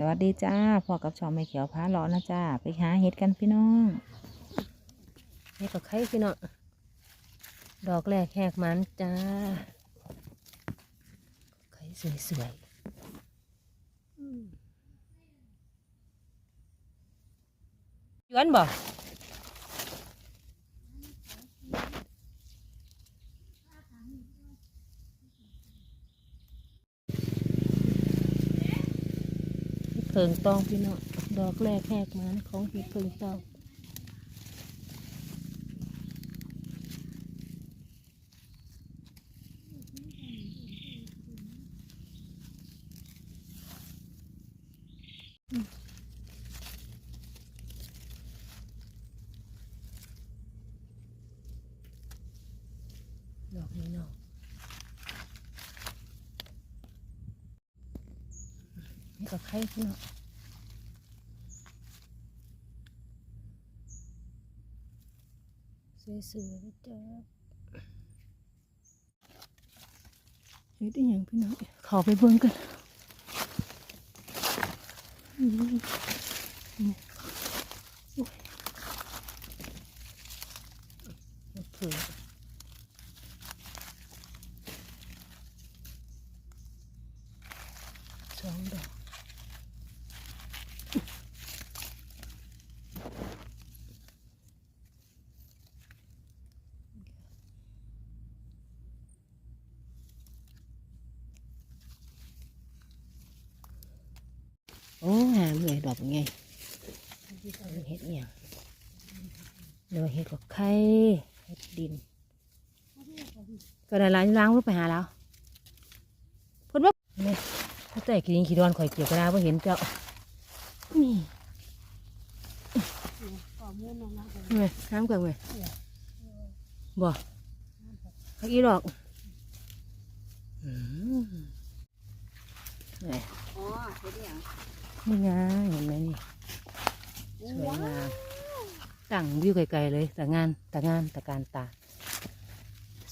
สวัสดีจ้าพ่อกับชอมไม่เขียวพาเลาะนะจ้า ไปหาเห็ดกันพี่น้องเห็ดกับไข่พี่น้องดอกแรกแหกมันจ้าไข่สวยๆอืมหยวนบ่เพิงตองพี่เนาะดอกแรกแหกมันของเห็ดเพิงตองดอกนี้เนาะนี่ก็ไข่พี่เนาะ สวยๆนะจ๊ะเฮ็ดได้ยังพี่นาะเข้าไปเบิ่งกันโอ้ยสองดอก โอ้งามเลยดอกไงเห็ดเนี่ยเดี๋ยวเห็ดกับไข่เห็ดดินก็ได้ล้างล้างรูปไปหาแล้วพ่นว่าเนี่ยถ้าแต่กินขี้ดอนข่อยเกี่ยวก็ได้เพราะเห็นเจ้านี่เว้ยน้ำเกันเว้ยบ่เขาอีดอกอืมนี่อ๋อเห็นอย่าง นี่ไงเห็นไหมนี่สวยงามตั้งวิวไกลๆเลยแต่งานแต่งานแต่การตา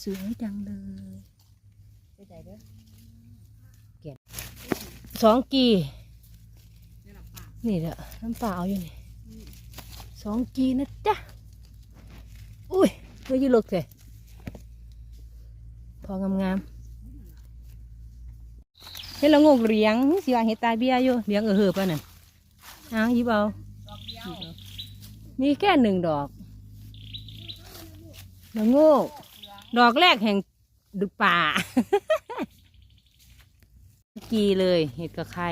สวยจังเลยไปใส่เด้อสองกีนี่แหละน้ำเปล่าอยู่นี่สองกีนะจ๊ะอุ้ยเฮ้ยอยืดลกเลยพองามๆ เห็นและงกเหรียงสิว่าเห็ดตายเบี้ยอยู่เหรียงเออเหือป่ะน่ะอ้าวยิบเอามีแค่หนึ่งดอกละโงกดอกแรกแห่งดุป่า กีเลยเห็ดกับไข่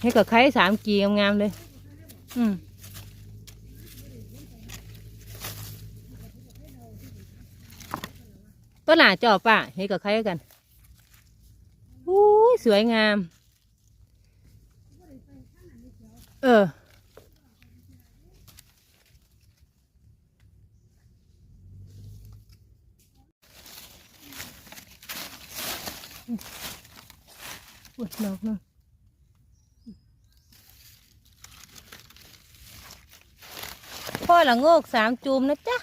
เห็ดกับไข่สามกีงามๆเลย อืมต้นหนาจอบป่ะเห็ดกับไข่กัน อุ้ยสวยงาม เออปวดดอกนึงพ่อละโงกสามจูมนะจ๊ะ